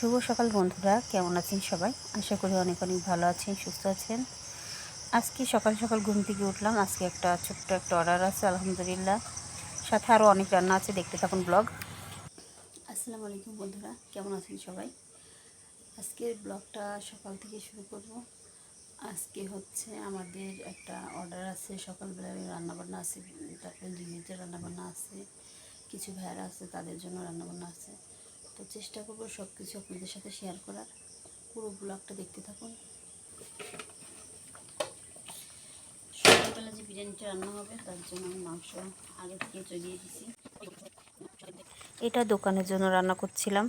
শুভ সকাল বন্ধুরা, কেমন আছেন সবাই? আশা করি অনেক অনেক ভালো আছেন, সুস্থ আছেন। আজকে সকাল সকাল ঘুম থেকে উঠলাম, আজকে একটা ছোট্ট একটা অর্ডার আছে, আলহামদুলিল্লাহ। সাথে আরও অনেক রান্না আছে, দেখতে থাকুন ব্লগ। আসসালামু আলাইকুম বন্ধুরা, কেমন আছেন সবাই? আজকের ব্লগটা সকাল থেকে শুরু করব। আজকে হচ্ছে আমাদের একটা অর্ডার আছে সকালবেলায় রান্নাবান্না আছে তারপরে দিনের রান্নাবান্না আছে। কিছু ভাইয়ারা আছে, তাদের জন্য রান্নাবান্না আছে। তো চেষ্টা করব সব কিছু আপনাদের সাথে শেয়ার করার। পুরো ব্লগটা দেখতে থাকুন। সকালবেলা যে বিরিয়ানিটা রান্না হবে, তার জন্য আমি মাংস আগে থেকে চড়িয়ে দিছি। এটা দোকানের জন্য রান্না করছিলাম।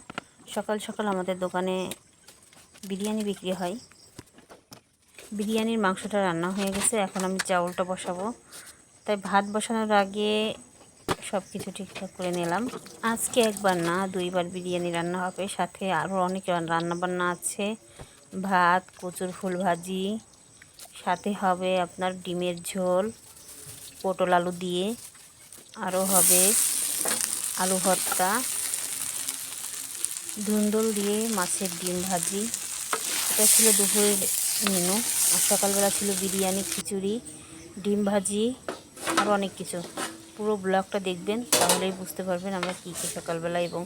সকাল সকাল আমাদের দোকানে বিরিয়ানি বিক্রি হয়। বিরিয়ানির মাংসটা রান্না হয়ে গেছে, এখন আমি চাউলটা বসাবো। তাই ভাত বসানোর আগে সব কিছু ঠিকঠাক করে নিলাম। আজকে একবার না, দুইবার বিরিয়ানি রান্না হবে, সাথে আরও অনেক রান্না বান্না আছে। ভাত, কচুর ফুল ভাজি সাথে হবে আপনার ডিমের ঝোল, পটল আলু দিয়ে আরও হবে আলু ভর্তা, ধুন্দল দিয়ে মাছের ডিম ভাজি। এটা ছিল দুপুরের মেনু আর সকালবেলা ছিল বিরিয়ানি, খিচুড়ি, ডিম ভাজি আরও অনেক কিছু। পুরো ব্লগটা দেখবেন, তাহলেই বুঝতে পারবেন আমরা কী কী সকালবেলা এবং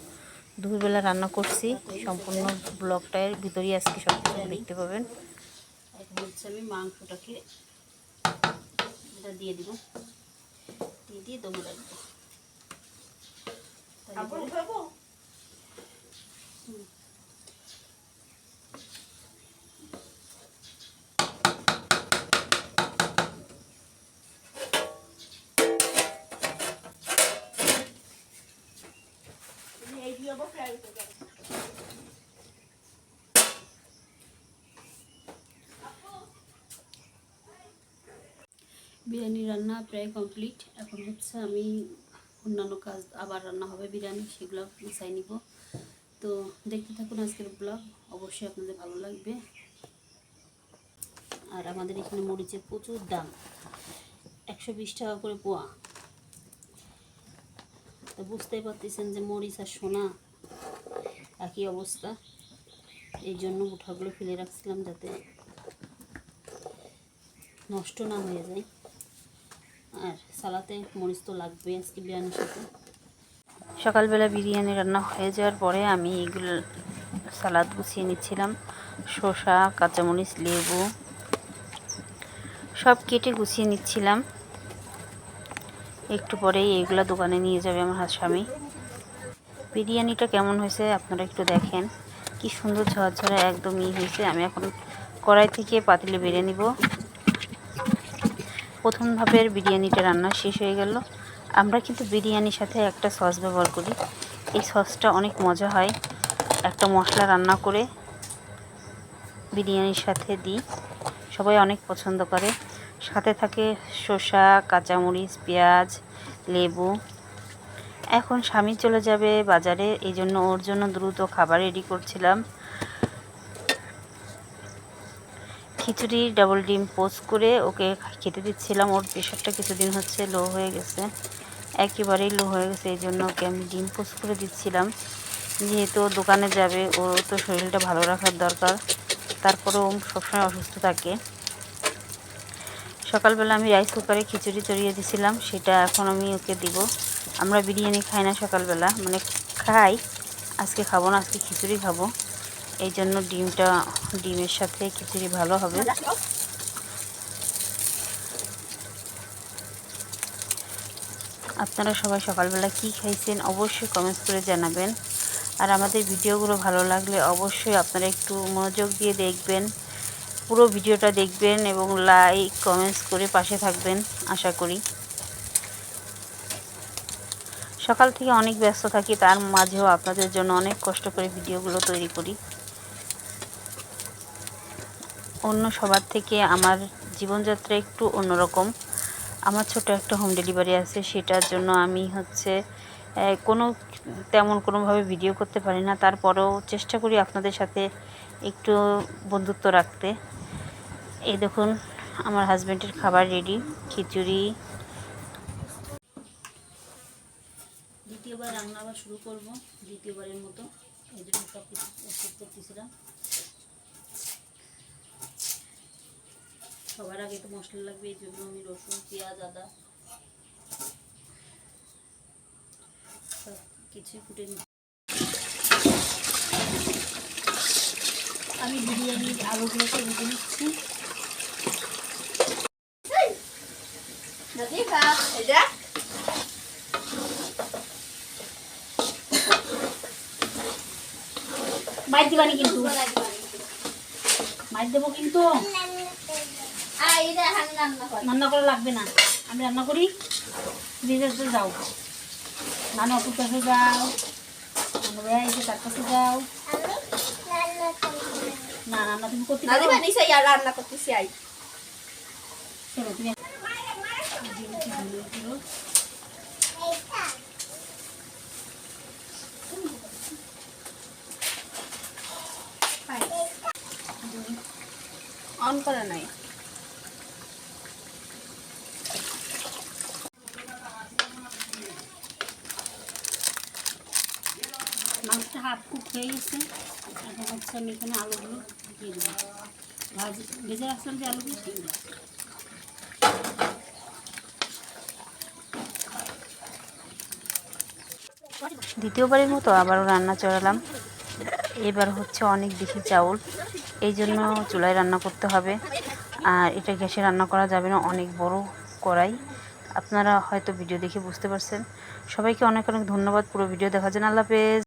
দুপুরবেলা রান্না করছি। সম্পূর্ণ ব্লগটার ভিতরেই আজকে সব কিছু দেখতে পাবেন। হচ্ছে আমি মাংসটাকে এটা দিয়ে দিব। দিয়ে দিয়ে দমে বিরিয়ানি রান্না প্রায় কমপ্লিট। এখন হচ্ছে আমি অন্যান্য কাজ আবার রান্না হবে বিরিয়ানি, সেগুলো মিশাই নিব। তো দেখতে থাকুন আজকের ব্লগ অবশ্যই আপনাদের ভালো লাগবে। আর আমাদের এখানে মরিচের প্রচুর দাম। একশো বিশ টাকা করে পোয়া। তো বুঝতেই পারতেছেন যে মরিচ আর সোনা একই অবস্থা। এই জন্য উঠাগুলো ফেলে রাখছিলাম যাতে নষ্ট না হয়ে যায়। আর সালাতে মরিচ তো লাগবে আজকে বিরিয়ানির সাথে। সকালবেলা বিরিয়ানি রান্না হয়ে যাওয়ার পরে আমি এগুলো সালাদ গুছিয়ে নিচ্ছিলাম। শসা, কাঁচামরিচ, লেবু সব কেটে গুছিয়ে নিচ্ছিলাম। একটু পরেই এইগুলো দোকানে নিয়ে যাবে আমার স্বামী। বিরিয়ানিটা কেমন হয়েছে আপনারা একটু দেখেন। কি সুন্দর ঝরঝরে একদম ই হয়েছে। আমি এখন কড়াই থেকে পাতিলে বেড়ে নিব। প্রথম ভাবের বিরিয়ানিটা রান্না শেষ হয়ে গেল। আমরা কিন্তু বিরিয়ানির সাথে একটা সস ব্যবহার করি। এই সসটা অনেক মজা হয়। একটা মশলা রান্না করে বিরিয়ানির সাথে দিই। সবাই অনেক পছন্দ করে। সাথে থাকে শসা, কাঁচামরিচ, পেঁয়াজ, লেবু। এখন স্বামী চলে যাবে বাজারে এই জন্য ওর জন্য দ্রুত খাবার রেডি করছিলাম। খিচুড়ি ডাবল ডিম পোস্ট করে ওকে খেতে দিচ্ছিলাম। ওর প্রেশারটা কিছুদিন হচ্ছে লো হয়ে গেছে। একেবারেই লো হয়ে গেছে এই জন্য ওকে আমি ডিম পোস্ট করে দিচ্ছিলাম। যেহেতু দোকানে যাবে, ওর তো শরীরটা ভালো রাখার দরকার। তারপরেও সবসময় অসুস্থ থাকে। সকালবেলা আমি রাইস কুকারে খিচুড়ি চড়িয়ে দিছিলাম, সেটা এখন আমি ওকে দিব। আমরা বিরিয়ানি খাই না সকালবেলা মানে খাই, আজকে খাব না, আজকে খিচুড়ি খাব। এই জন্য ডিমটা, ডিমের সাথে খিচুড়ি ভালো হবে। আপনারা সবাই সকালবেলা কি খাইছেন অবশ্যই কমেন্টস করে জানাবেন। আর আমাদের ভিডিওগুলো ভালো লাগলে অবশ্যই আপনারা একটু মনোযোগ দিয়ে দেখবেন, পুরো ভিডিওটা দেখবেন এবং লাইক কমেন্টস করে পাশে থাকবেন, আশা করি। সকাল থেকে অনেক ব্যস্ত থাকি, তার মাঝেও আপনাদের জন্য অনেক কষ্ট করে ভিডিওগুলো তৈরি করি। অন্য সবার থেকে আমার জীবনযাত্রা একটু অন্যরকম। আমার ছোট একটা হোম ডেলিভারি আছে, সেটার জন্য আমি হচ্ছে কোনো তেমন কোনোভাবে ভিডিও করতে পারি না। তারপরেও চেষ্টা করি আপনাদের সাথে একটু বন্ধুত্ব রাখতে। এই দেখুন, আমার হাজব্যান্ডের খাবার রেডি খিচুড়ি এবার রান্না আবার শুরু করব দ্বিতীয়বারের মতো। এই জন্য সব কিছু ওষুধ করতেছিলাম। সবার আগে তো মশলা লাগবে, এই জন্য আমি রসুন, পেঁয়াজ, আদা সব কিছুই ফুটে নিচ্ছি। আমি বিরিয়ানির আলুগুলোকে ভেজে নিচ্ছি। মাইর দিবানি কিন্তু। মাইর দেবো কিন্তু। রান্না করা। লাগবে না। আমি রান্না করি। যাতে যাও নানু অপুর কাছে যাও। ভাইয়া এসে তার কাছে যাও। না রান্না তুমি করতে পারো। রান্না করতেছি আই। চলো তুমি করে নাই। মাংসটা হাফ কুক হয়ে গেছে। এখন হচ্ছে আমি এখানে আলুগুলো দিয়ে দেবো। ভাজি, ভেজে রাখছিলাম যে আলুগুলো দিয়ে? দেবো দ্বিতীয়বারের মতো আবারও রান্না চড়ালাম। এবার হচ্ছে অনেক বেশি চাউল। এই জন্য চুলায় রান্না করতে হবে। আর এটা গ্যাসে রান্না করা যাবে না, অনেক বড় কড়াই। আপনারা হয়তো ভিডিও দেখে বুঝতে পারছেন। সবাইকে অনেক অনেক ধন্যবাদ পুরো ভিডিও দেখার জন্য। আল্লাহ হাফেজ।